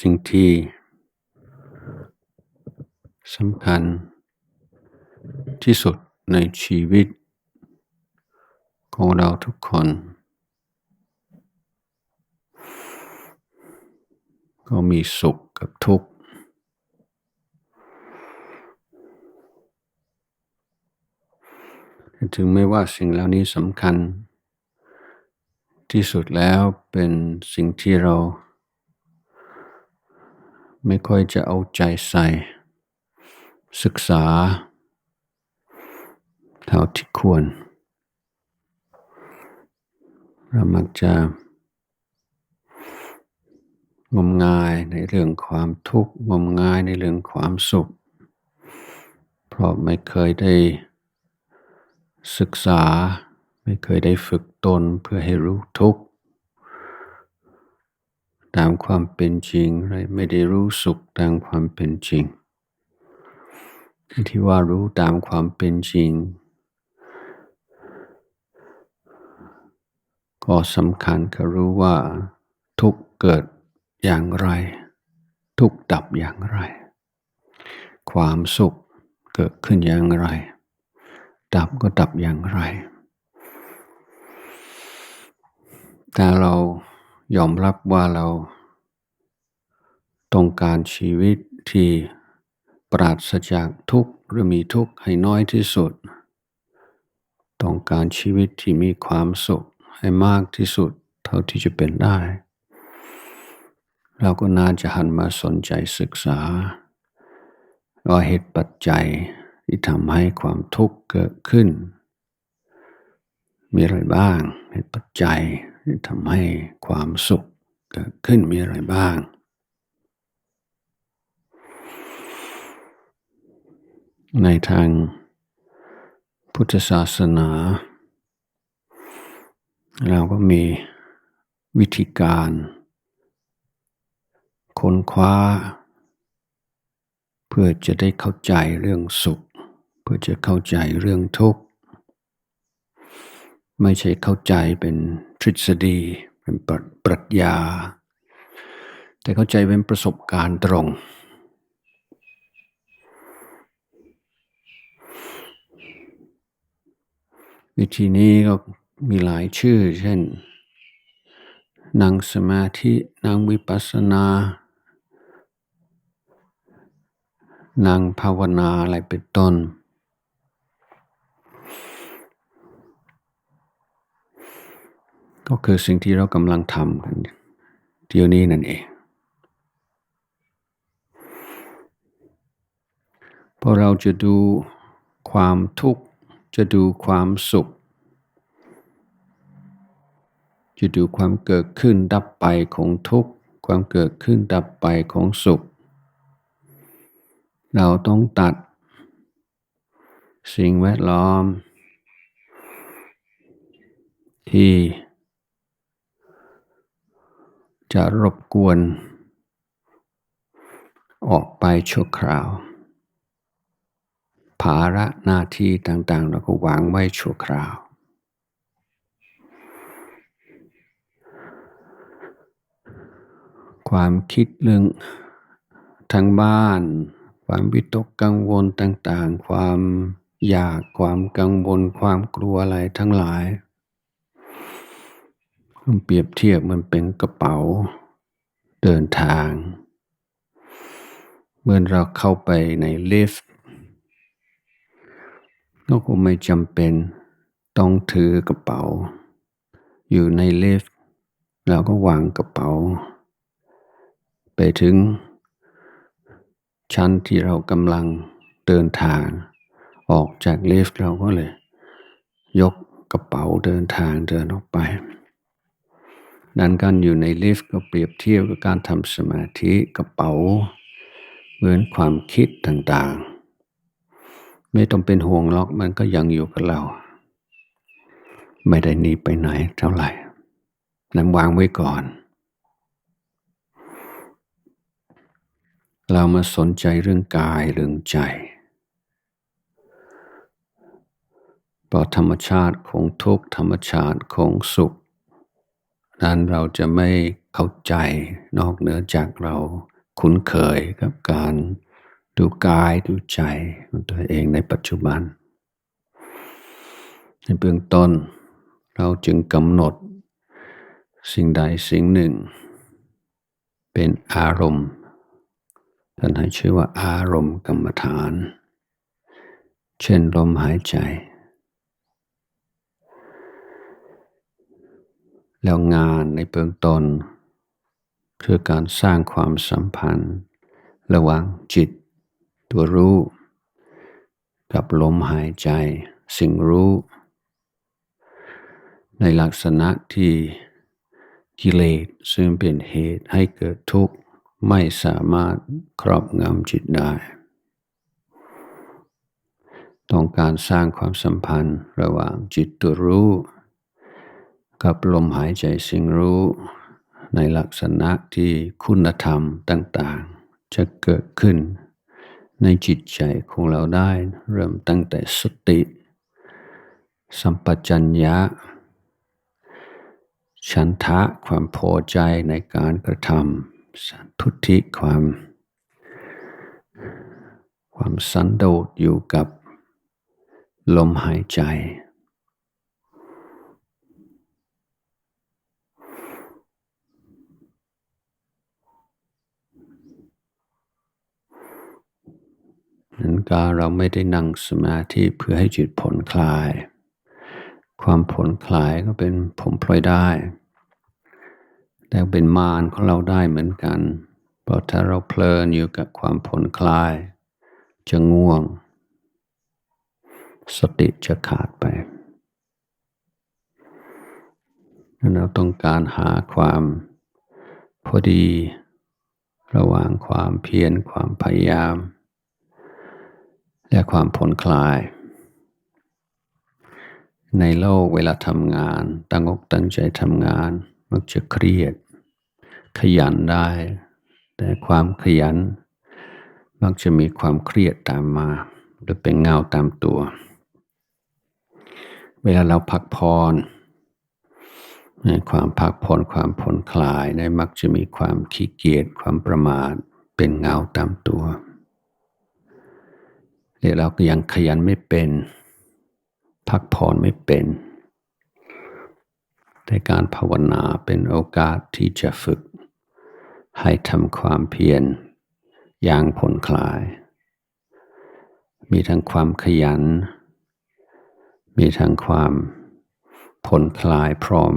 สิ่งที่สำคัญที่สุดในชีวิตของเราทุกคน ก็มีสุขกับทุกข์ ถึงไม่ว่าสิ่งเหล่านี้สำคัญ ที่สุดแล้วเป็นสิ่งที่เรา ไม่ค่อยจะเอาใจใส่ ศึกษา เท่าที่ควรเรามักจะงมงายในเรื่องความทุกข์งมงายในเรื่องความสุข เพราะไม่เคยได้ศึกษา ไม่เคยได้ฝึกตนเพื่อให้รู้ทุกข์ ตามความเป็นจริงเลยไม่ได้รู้สุขตามความเป็นจริง ที่ว่ารู้ตามความเป็นจริง ก็สำคัญคือรู้ว่า ทุกเกิดอย่างไร ทุกดับอย่างไร ความสุขเกิดขึ้นอย่างไร ดับก็ดับอย่างไร แต่เรา ยอมรับว่าเรา ต้องการชีวิตที่ปราศจากทุกข์หรือมีทุกข์ให้น้อยที่สุด ต้องการชีวิตที่มีความสุขให้มากที่สุดเท่าที่จะเป็นได้ เราก็น่าจะหันมาสนใจศึกษาว่าเหตุปัจจัยที่ทำให้ความทุกข์เกิดขึ้น มีอะไรบ้างเหตุปัจจัย ที่ทำให้ความสุขเกิดขึ้นมีอะไรบ้าง ในทางพุทธศาสนา เราก็มีวิธีการค้นคว้า เพื่อจะได้เข้าใจเรื่องสุข เพื่อจะเข้าใจเรื่องทุกข์ ไม่ใช่เข้าใจเป็น ทฤษฎี เป็นปรัชญา แต่เข้าใจเป็นประสบการณ์ตรง วิธีนี้ก็มีหลายชื่อ เช่น นั่งสมาธินั่งวิปัสสนานั่งภาวนาอะไรเป็นต้น ก็คือสิ่งที่เรากำลังทำกันเดี๋ยวนี้นั่นเองพอเราจะดูความทุกข์ จะดูความสุข จะดูความเกิดขึ้นดับไปของทุกข์ ความเกิดขึ้นดับไปของสุข เราต้องตัด สิ่งแวดล้อม ที่ จะรบกวน ออกไปชั่วคราว ภาระหน้าที่ต่างๆ เราก็วางไว้ชั่วคราว ความคิดเรื่องทางบ้าน ความวิตกกังวลต่างๆ ความอยากความกังวลความกลัวอะไรทั้งหลาย เปรียบเทียบมันเป็นกระเป๋าเดินทาง เมื่อเราเข้าไปในลิฟต์ก็คงไม่จำเป็นต้องถือกระเป๋า อยู่ในลิฟต์เราก็วางกระเป๋า ไปถึง ชั้นที่เรากำลังเดินทาง ออกจากลิฟต์เราก็เลย ยกกระเป๋าเดินทางเดินออกไป นั้นการอยู่ในลิฟต์ก็เปรียบเทียบกับการทำสมาธิกระเป๋า เหมือนความคิดต่างๆ ไม่ต้องเป็นห่วงหรอกมันก็ยังอยู่กับเรา ไม่ได้หนีไปไหนเท่าไหร่นั้นวางไว้ก่อน เรามาสนใจเรื่องกายเรื่องใจเพราะธรรมชาติของทุกธรรมชาติของสุข นั้นเราจะไม่เข้าใจนอกเหนือจากเราคุ้นเคยกับการดูกายดูใจของตัวเองในปัจจุบัน ในเบื้องต้น เราจึงกำหนด สิ่งใดสิ่งหนึ่ง เป็นอารมณ์ท่านให้ชื่อว่าอารมณ์กรรมฐาน เช่นลมหายใจ แล้วงานในเบื้องต้นคือการสร้างความสัมพันธ์ ระหว่างจิต ตัวรู้ กับลมหายใจ สิ่งรู้ ในลักษณะที่กิเลสซึ่งเป็นเหตุให้เกิดทุกข์ ไม่สามารถครอบงำจิตได้ ต้องการสร้างความสัมพันธ์ระหว่างจิตตัวรู้ กับลมหายใจสิ่งรู้ในลักษณะที่คุณธรรมต่างๆ จะเกิดขึ้น ในจิตใจของเราได้เริ่มตั้งแต่สติ สัมปชัญญะ ฉันทะความพอใจในการกระทำทุติความ ความสันโดษอยู่กับลมหายใจ ก็เราไม่ได้นั่งสมาธิเพื่อให้จิตผ่อนคลาย ความผ่อนคลายก็เป็นผมพลอยได้ แต่เป็นมารของเราได้เหมือนกัน เพราะถ้าเราเพลินอยู่กับความผ่อนคลาย จะง่วง สติจะขาดไปเราต้องการหาความพอดี ระหว่างความเพียรความพยายาม และความผ่อนคลาย ในโลกเวลาทำงาน ตั้งอกตั้งใจทำงาน มักจะเครียด ขยันได้ แต่ความขยัน มักจะมีความเครียดตามมา หรือเป็นเงาตามตัว เวลาเราพักผ่อนในความพักผ่อนความผ่อนคลายในมักจะมีความขี้เกียจความประมาทเป็นเงาตามตัว เดี๋ยเราก็ยังขยันไม่เป็น พักผ่อนไม่เป็น แต่การภาวนาเป็นโอกาสที่จะฝึก ให้ทำความเพียรอย่างผลคลาย มีทั้งความขยัน มีทั้งความผลคลายพร้อม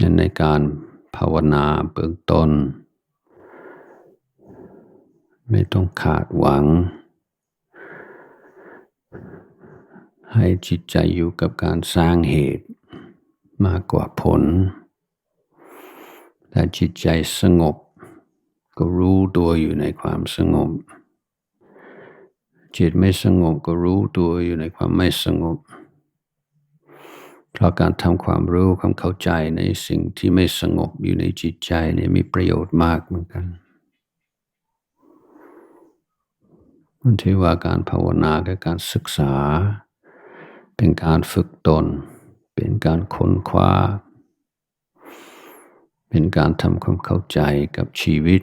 กันในการ ภาวนาเบื้องต้น ไม่ต้องขาดหวัง ให้จิตใจอยู่กับการสร้างเหตุมากกว่าผลถ้าจิตใจสงบ ก็รู้ตัวอยู่ในความสงบ จิตไม่สงบก็รู้ตัวอยู่ในความไม่สงบ เพราะการทำความรู้ความเข้าใจในสิ่งที่ไม่สงบอยู่ในจิตใจนี่มีประโยชน์มากเหมือนกันมันที่ว่าการภาวนาคือการศึกษา เป็นการฝึกตน เป็นการค้นคว้า เป็นการทำความเข้าใจกับชีวิต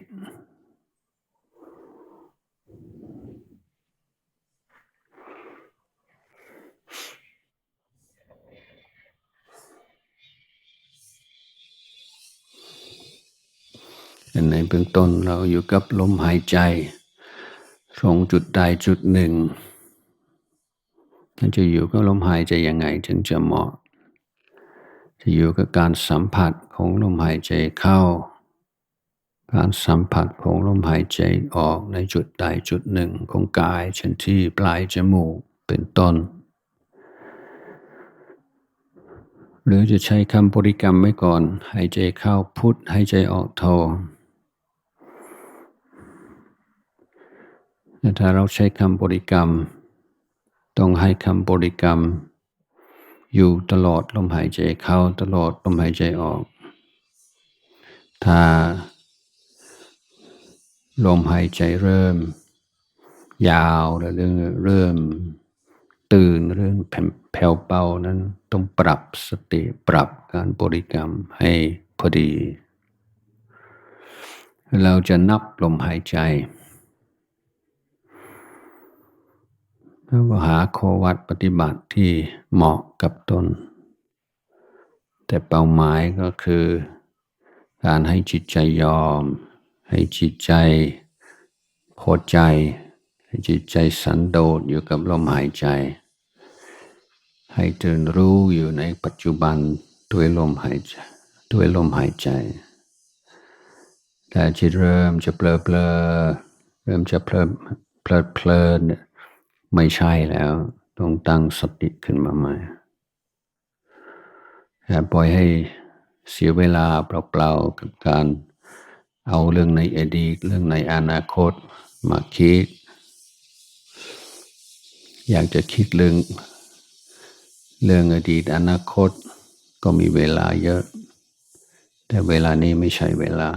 ในเบื้องต้นเราอยู่กับลมหายใจตรงจุดใดจุดหนึ่งมันจะอยู่กับลมหายใจยังไงถึงจะเหมาะ จะอยู่กับการสัมผัสของลมหายใจเข้า การสัมผัสของลมหายใจออกในจุดใดจุดหนึ่งของกายเช่นที่ปลายจมูกเป็นต้น หรือจะใช้คำบริกรรมไว้ก่อน หายใจเข้าพุทหายใจออกโทแต่ ถ้าเราใช้คำบริกรรม ต้องให้คำบริกรรม อยู่ตลอดลมหายใจเข้าตลอดลมหายใจออก ถ้าลมหายใจเริ่ม ยาวแล้วเริ่ม ตื่นเรื่องแผ่วเบานั้นต้องปรับสติปรับการบริกรรมให้พอดี เราจะนับลมหายใจ แล้วก็หาโควัดปฏิบัติที่เหมาะกับตน แต่เป้าหมายก็คือ การให้จิตใจยอม ให้จิตใจพอใจ ให้จิตใจสันโดษอยู่กับลมหายใจ ให้ตื่นรู้อยู่ในปัจจุบันด้วยลมหายใจด้วยลมหายใจ แต่จิตเริ่มจะเปลอเปลอเริ่มจะเพลิดเพลิดเพลิน ไม่ใช่แล้ว ต้องตั้งสติขึ้นมาใหม่อย่าปล่อยให้เสียเวลาเปล่าๆกับการเอาเรื่องในอดีต เรื่องในอนาคตมาคิด อยากจะคิดเรื่อง เรื่องอดีตอนาคตก็มีเวลาเยอะ แต่เวลานี้ไม่ใช่เวลา